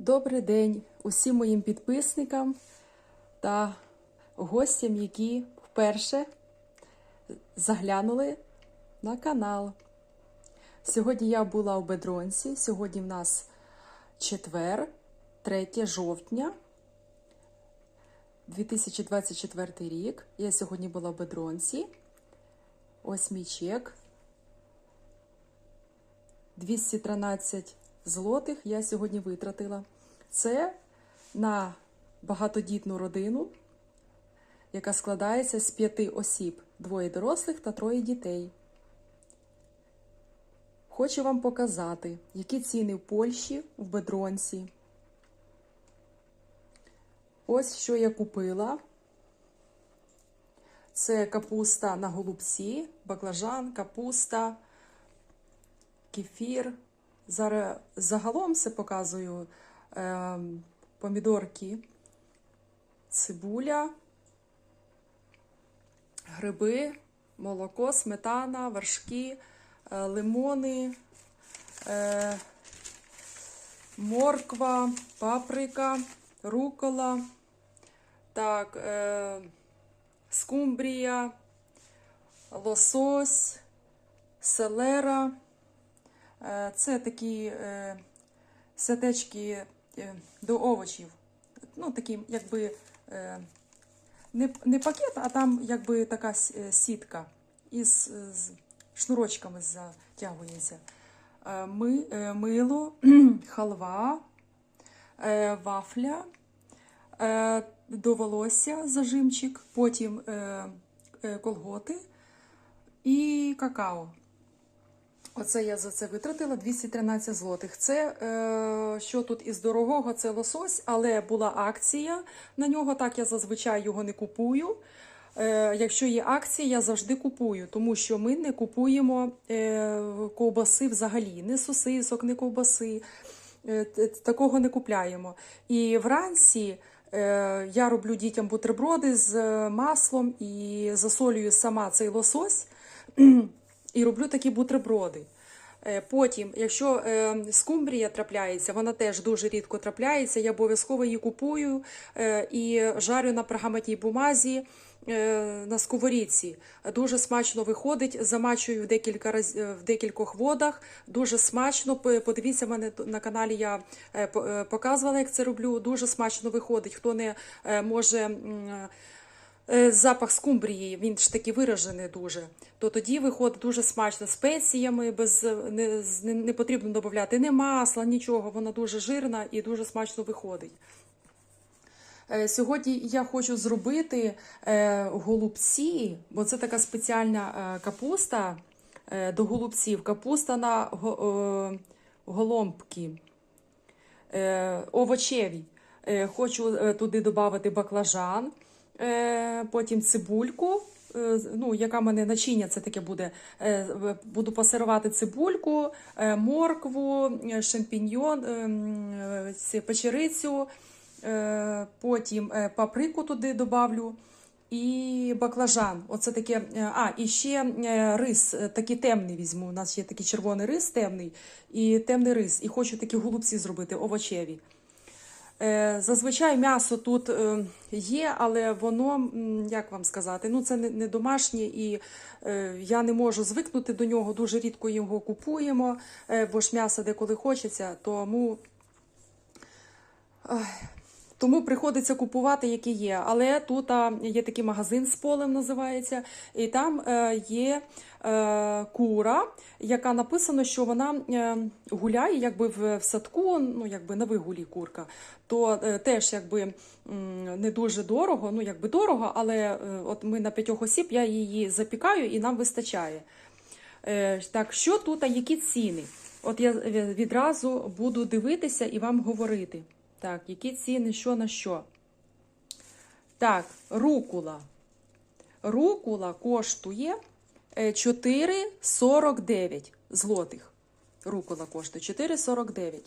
Добрий день усім моїм підписникам та гостям, які вперше заглянули на канал. Сьогодні я була у Бедронці. Сьогодні в нас четвер, 3 жовтня 2024 рік. Я сьогодні була в Бедронці. Ось мій чек. 213 злотих я сьогодні витратила. Це на багатодітну родину, яка складається з п'яти осіб: двоє дорослих та троє дітей. Хочу вам показати, які ціни в Польщі в Бедронці. Ось що я купила. Це капуста на голубці, баклажан, капуста, кефір. Зараз загалом все показую е, помідорки, цибуля, гриби, молоко, сметана, вершки, е, лимони, е, морква, паприка, рукола, так, е, скумбрія, лосось, селера. Е, Це такі е, сятечки е, до овочів. Ну, такі, якби не, пакет, а там якби така сітка із шнурочками затягується. Ми, мило, халва, вафля, до волосся зажимчик, потім колготи і какао. Оце я за це витратила 213 злотих. Це е, що тут із дорогого, це лосось, але була акція на нього. Так я зазвичай його не купую. Е, якщо є акція, я завжди купую, тому що ми не купуємо е, ковбаси взагалі, не сосисок, не ковбаси. Е, такого не купляємо. І вранці е, я роблю дітям бутерброди з е, маслом і засолюю сама цей лосось і роблю такі бутерброди. Е, Потім, якщо е, скумбрія трапляється, вона теж дуже рідко трапляється, я обов'язково її купую е, і жарю на пергаметній бумазі на сковорідці. Дуже смачно виходить, замачую в декілька раз, в декількох водах. Дуже смачно. Подивіться, мене на каналі я по- показувала, як це роблю. Дуже смачно виходить. Хто не може. Е, Запах скумбрії, він ж таки виражений дуже. То тоді виходить дуже смачно спеціями, без е, не, не, потрібно додати ні масла, нічого. Вона дуже жирна і дуже смачно виходить. Е, Сьогодні я хочу зробити голубці, бо це така спеціальна капуста до голубців. Капуста на го- голомбки овочеві. Хочу туди додати баклажан, потім цибульку. е, Ну, яка в мене начиння це таке буде. Е, Буду пасирувати цибульку, е, моркву, е, шампіньйон, е, е, печерицю, е, потім е, паприку туди добавлю. І баклажан. Оце таке. е, А, і ще е, рис, е, такий темний візьму. У нас є такий червоний рис темний і темний рис. І хочу такі голубці зробити овочеві. Е, Зазвичай м'ясо тут е, є, але воно, як вам сказати, ну це не, домашнє, і е, я не можу звикнути до нього. Дуже рідко його купуємо, бо ж м'ясо деколи хочеться, тому. Тому приходиться купувати, які є. Але тут є такий магазин з полем, називається, і там е, є е, кура, яка написано, що вона е, гуляє якби в, садку, ну якби на вигулі курка. То теж якби не дуже дорого, ну якби дорого, але от ми на п'ятьох осіб я її запікаю і нам вистачає. Так, що тут, а які ціни? От я відразу буду дивитися і вам говорити. Так, які ціни, що на що. Так, рукула. Рукула коштує е, 4,49 злотих. Рукула коштує 4,49.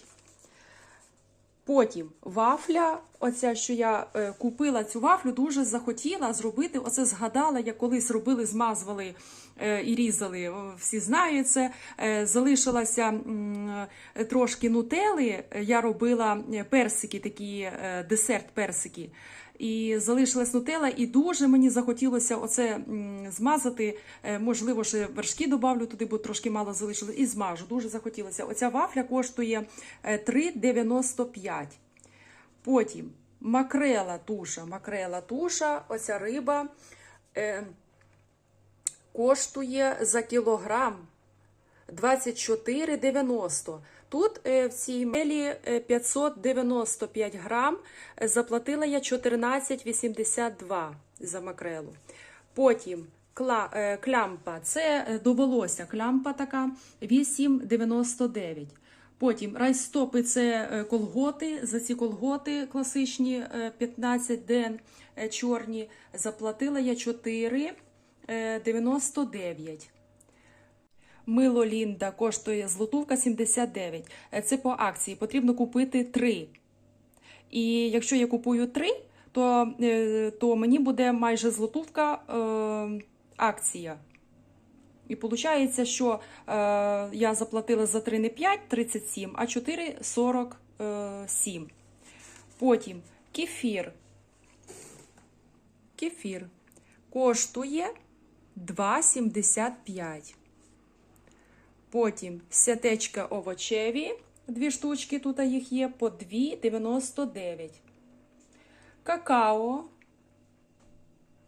Потім вафля оця, що я е, купила цю вафлю, дуже захотіла зробити. Оце згадала, як колись робили, змазували е, і різали. Всі знають це. Е, залишилася трошки нутели. Я робила персики, такі е, десерт персики. І залишилась нутела, і дуже мені захотілося оце змазати. Е, Можливо, ще вершки добавлю туди, бо трошки мало залишилось, і змажу. Дуже захотілося. Оця вафля коштує е, 3,95. Потім макрела туша. Макрела туша, оця риба е, коштує за кілограм 24,90. Тут е, в цій мелі е, 595 грам. Е, Заплатила я 14,82 за макрелу. Потім кла, е, клямпа. Це е, до волосся. Клямпа така 8,99. Потім райстопи це е, колготи. За ці колготи класичні е, 15 ден е, чорні. Заплатила я 4,99. Мило Лінда коштує злотувка 79. Е, Це по акції. Потрібно купити 3. І якщо я купую 3, то, е, то мені буде майже злотувка е, акція. І виходить, що е, я заплатила за 3 не 5, 37, а 4, 47. Потім кефір. Кефір коштує 2,75. Потім сятечка овочеві, дві штучки, тут їх є, по 2,99. Какао,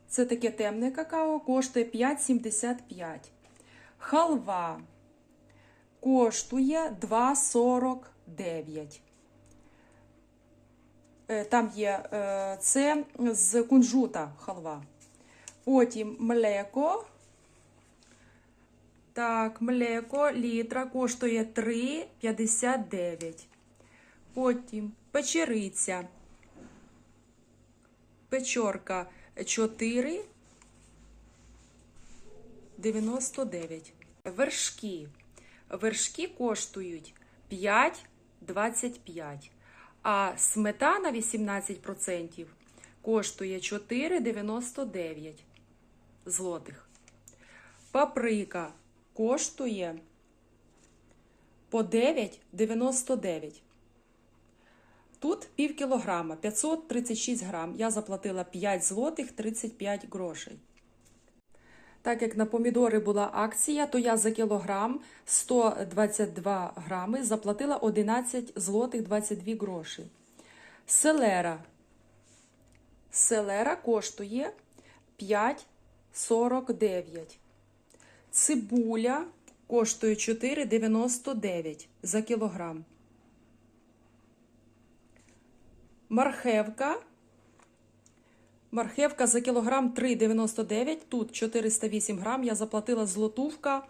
це таке темне какао, коштує 5,75. Халва коштує 2,49. Е, Там є е, це з кунжута халва. Потім млеко. Так, млеко літра коштує 3,59. Потім печериця. Печорка 4,99. Вершки. Вершки коштують 5,25. А сметана 18% коштує 4,99 злотих. Паприка коштує по 9,99. Тут пів кілограма, 536 грам. Я заплатила 5 злотих 35 грошей. Так як на помідори була акція, то я за кілограм 122 грами заплатила 11 злотих 22 гроші. Селера. Селера коштує 5,49. Цибуля коштує 4,99 за кілограм. Мархевка. Мархевка за кілограм 3,99. Тут 408 грам. Я заплатила злотувка,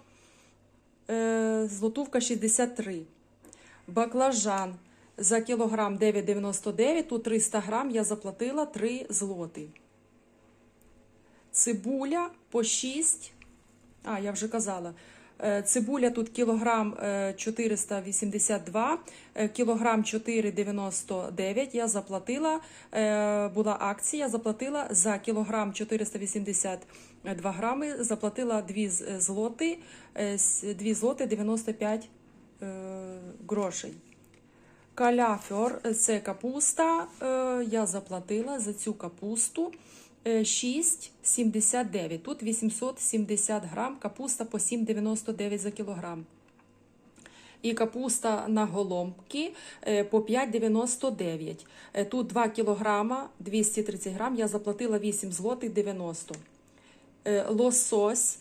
е, злотувка 63. Баклажан за кілограм 9,99. Тут 300 грам. Я заплатила 3 злоти. Цибуля по 6. А, я вже казала. Е, Цибуля тут кілограм е, 482, е, кілограм 4,99 я заплатила, е, була акція, заплатила за кілограм 482 грами, заплатила 2 злоти, е, 2 злоти 95 е, грошей. Каляфьор – це капуста. е, Я заплатила за цю капусту е, 6,79. Тут 870 грам, капуста по 7,99 за кілограм. І капуста на голомки е, по 5,99. Е, Тут 2 кілограма, 230 грам. Я заплатила 8 злотих 90. Е, Лосось.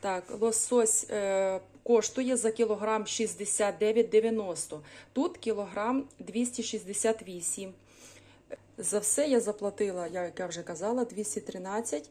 Так, лосось е, коштує за кілограм 69,90. Тут кілограм 268. За все я заплатила, як я вже казала, 213